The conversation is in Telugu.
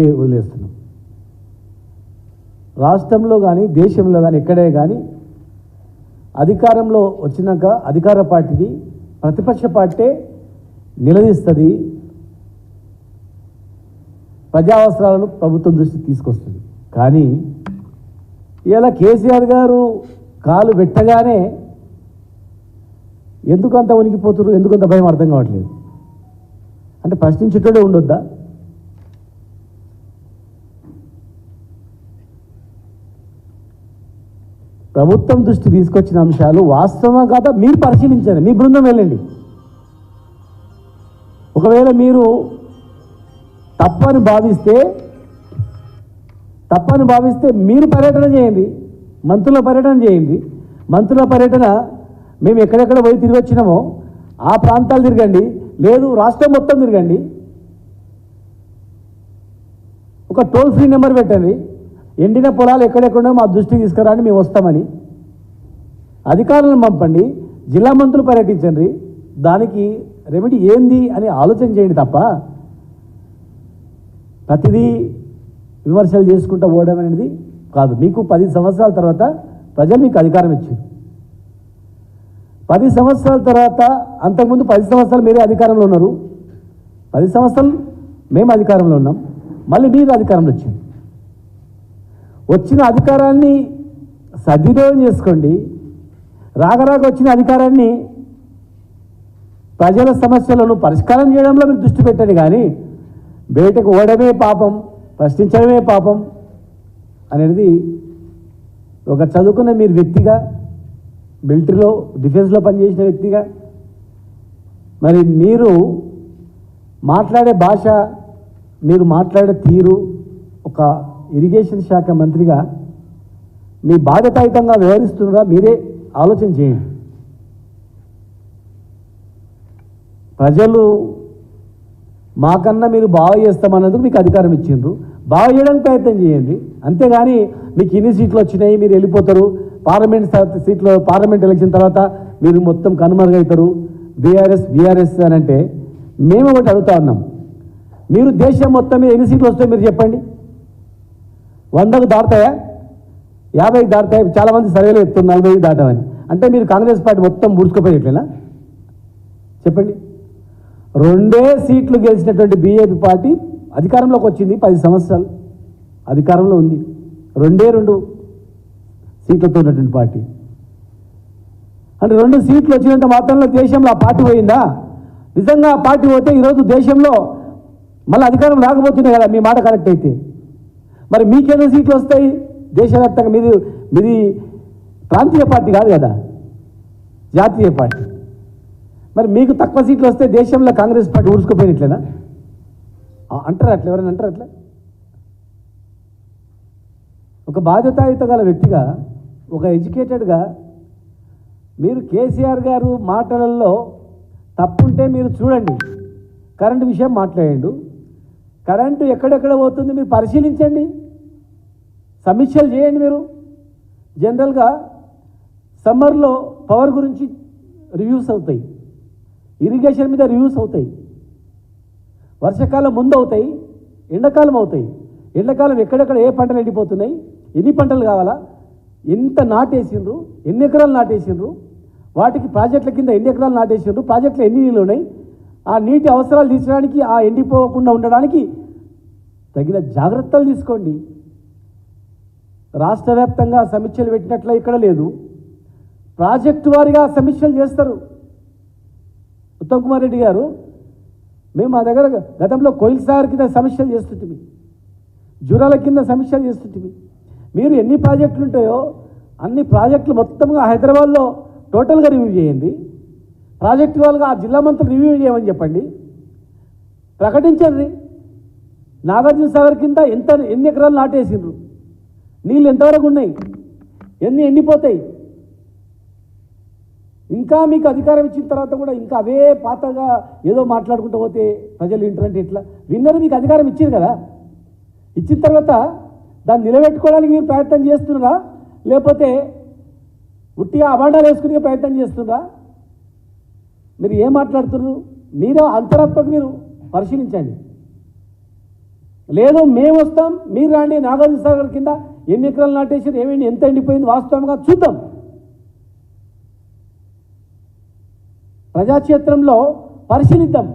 మీకే వదిలేస్తున్నాం. రాష్ట్రంలో కానీ దేశంలో కానీ ఎక్కడే కానీ అధికారంలో వచ్చినాక అధికార పార్టీని ప్రతిపక్ష పార్టీ నిలదీస్తుంది. ప్రజా అవసరాలను ప్రభుత్వం దృష్టికి తీసుకొస్తుంది. కానీ ఇలా కేసీఆర్ గారు కాలు పెట్టగానే ఎందుకంత ఉనికిపోతున్నారు ఎందుకంత భయం అర్థం కావట్లేదు? అంటే ప్రశ్నించేటోడే ఉండొద్దా? ప్రభుత్వం దృష్టి తీసుకొచ్చిన అంశాలు వాస్తవం కాదా? మీరు పరిశీలించండి. మీ బృందం వెళ్ళండి. ఒకవేళ మీరు తప్పని భావిస్తే తప్పని భావిస్తే మీరు పర్యటన చేయండి. మంత్రుల పర్యటన చేయండి. మంత్రుల పర్యటన మేము ఎక్కడెక్కడ పోయి తిరిగి వచ్చినామో ఆ ప్రాంతాలు తిరగండి. లేదు రాష్ట్రం మొత్తం తిరగండి. ఒక టోల్ ఫ్రీ నెంబర్ పెట్టండి. ఎండిన పొలాలు ఎక్కడెక్కడో మా దృష్టికి తీసుకురాని మేము వస్తామని. అధికారులను పంపండి జిల్లా మంత్రులు పర్యటించండి. దానికి రెమెడీ ఏంది అని ఆలోచన చేయండి తప్ప ప్రతిదీ విమర్శలు చేసుకుంటూ పోవడం అనేది కాదు. మీకు పది సంవత్సరాల తర్వాత ప్రజలు మీకు అధికారం ఇచ్చారు. పది సంవత్సరాల తర్వాత అంతకుముందు పది సంవత్సరాలు మీరే అధికారంలో ఉన్నారు. పది సంవత్సరాలు మేము అధికారంలో ఉన్నాం. మళ్ళీ మీరు అధికారంలో వచ్చారు. వచ్చిన అధికారాన్ని సద్వినియోగం చేసుకోండి. రాగరాగ వచ్చిన అధికారాన్ని ప్రజల సమస్యలను పరిష్కారం చేయడంలో మీరు దృష్టి పెట్టండి కానీ బయటకు ఓడమే పాపం ప్రశ్నించడమే పాపం అనేది ఒక చదువుకున్న మీరు వ్యక్తిగా మిలిటరీలో డిఫెన్స్లో పనిచేసిన వ్యక్తిగా మరి మీరు మాట్లాడే భాష మీరు మాట్లాడే తీరు ఒక ఇరిగేషన్ శాఖ మంత్రిగా మీ బాధ్యతాయుతంగా వ్యవహరిస్తున్నారా మీరే ఆలోచన చేయండి. ప్రజలు మాకన్నా మీరు బాగా చేస్తామన్నందుకు మీకు అధికారం ఇచ్చిండ్రు. బాగా చేయడానికి ప్రయత్నం చేయండి. అంతేగాని మీకు ఇన్ని సీట్లు వచ్చినాయి మీరు వెళ్ళిపోతారు. పార్లమెంట్ సీట్లో పార్లమెంట్ ఎలక్షన్ తర్వాత మీరు మొత్తం కనుమరుగవుతారు బీఆర్ఎస్ బీఆర్ఎస్ అని అంటే మేము ఒకటి అడుగుతా ఉన్నాం. మీరు దేశం మొత్తం మీద ఎన్ని సీట్లు వస్తాయో మీరు చెప్పండి. వందకు దాటుతాయా? యాభైకి దాటుతాయి? చాలామంది సర్వేలో చెప్తున్నారు నలభైకి దాటామని. అంటే మీరు కాంగ్రెస్ పార్టీ మొత్తం ముడుచుకుపోయేట్లేనా చెప్పండి. రెండే సీట్లు గెలిచినటువంటి బీజేపీ పార్టీ అధికారంలోకి వచ్చింది పది సంవత్సరాలు. అధికారంలో ఉంది. రెండే రెండు సీట్లతో ఉన్నటువంటి పార్టీ. అంటే రెండు సీట్లు వచ్చినంత మాత్రంలో దేశంలో ఆ పార్టీ పోయిందా? నిజంగా ఆ పార్టీ పోతే ఈరోజు దేశంలో మళ్ళీ అధికారం రాకపోతున్నాయి కదా మీ మాట కరెక్ట్ అయితే. మరి మీకేదో సీట్లు వస్తాయి? దేశవ్యాప్తంగా మీరు మీది ప్రాంతీయ పార్టీ కాదు కదా? జాతీయ పార్టీ. మరి మీకు తక్కువ సీట్లు వస్తే దేశంలో కాంగ్రెస్ పార్టీ ఊడ్చుకుపోయినట్లేనా అంటారు అంటారా అట్లా? ఎవరైనా అంటారా అట్లా? ఒక బాధ్యతాయుత గల వ్యక్తిగా ఒక ఎడ్యుకేటెడ్గా మీరు కేసీఆర్ గారు మాటలలో తప్పుంటే మీరు చూడండి. కరెంటు విషయం మాట్లాడండు. కరెంటు ఎక్కడెక్కడ పోతుంది మీరు పరిశీలించండి. సమీక్షలు చేయండి మీరు. జనరల్గా సమ్మర్లో పవర్ గురించి రివ్యూస్ అవుతాయి. ఇరిగేషన్ మీద రివ్యూస్ అవుతాయి. వర్షాకాలం ముందు అవుతాయి ఎండాకాలం అవుతాయి. ఎండాకాలం ఎక్కడెక్కడ ఏ పంటలు ఎండిపోతున్నాయి ఎన్ని పంటలు కావాలా ఎంత నాటేసిండ్రు ఎన్ని ఎకరాలు నాటేసిండ్రు వాటికి ప్రాజెక్టుల కింద ఎన్ని ఎకరాలు నాటేసిండ్రు ప్రాజెక్టులు ఎన్ని నీళ్ళు ఉన్నాయి ఆ నీటి అవసరాలు తీర్చడానికి ఆ ఎండిపోకుండా ఉండడానికి తగిన జాగ్రత్తలు తీసుకోండి. రాష్ట్ర వ్యాప్తంగా సమీక్షలు పెట్టినట్లు ఇక్కడ లేదు. ప్రాజెక్టు వారిగా సమీక్షలు చేస్తారు. ఉత్తమ్ కుమార్ రెడ్డి గారు మేము మా దగ్గర గతంలో కోయిల్ సాగర్ కింద సమీక్షలు చేస్తుంటిమి జూరాల కింద సమీక్షలు చేస్తుంటిమి. మీరు ఎన్ని ప్రాజెక్టులు ఉంటాయో అన్ని ప్రాజెక్టులు మొత్తంగా హైదరాబాద్లో టోటల్గా రివ్యూ చేయండి. ప్రాజెక్టు వాళ్ళగా ఆ జిల్లా మంత్రులు రివ్యూ చేయమని చెప్పండి. ప్రకటించండి. నాగార్జున సాగర్ కింద ఎంత ఎన్ని ఎకరాలు నాటేసిండ్రు? నీళ్ళు ఎంతవరకు ఉన్నాయి? ఎన్ని ఎండిపోతాయి? ఇంకా మీకు అధికారం ఇచ్చిన తర్వాత కూడా ఇంకా అవే పాతగా ఏదో మాట్లాడుకుంటూ పోతే ప్రజలు వింటారంటే ఇట్లా విన్నరు మీకు అధికారం ఇచ్చింది కదా? ఇచ్చిన తర్వాత దాన్ని నిలబెట్టుకోవడానికి మీరు ప్రయత్నం చేస్తున్నారా? లేకపోతే ఉట్టిగా అభాండాలు వేసుకునే ప్రయత్నం చేస్తున్నారా? మీరు ఏం మాట్లాడుతున్నారు? మీరు అంతరాత్మకు మీరు పరిశీలించండి. లేదు మేము వస్తాం మీరు రాండి నాగార్జున సాగర్ కింద ఎన్ని ఎకరాలు నాటేసారు ఏమేమి ఎంత ఎండిపోయింది వాస్తవంగా చూద్దాం. ప్రజాక్షేత్రంలో పరిశీలిద్దాం.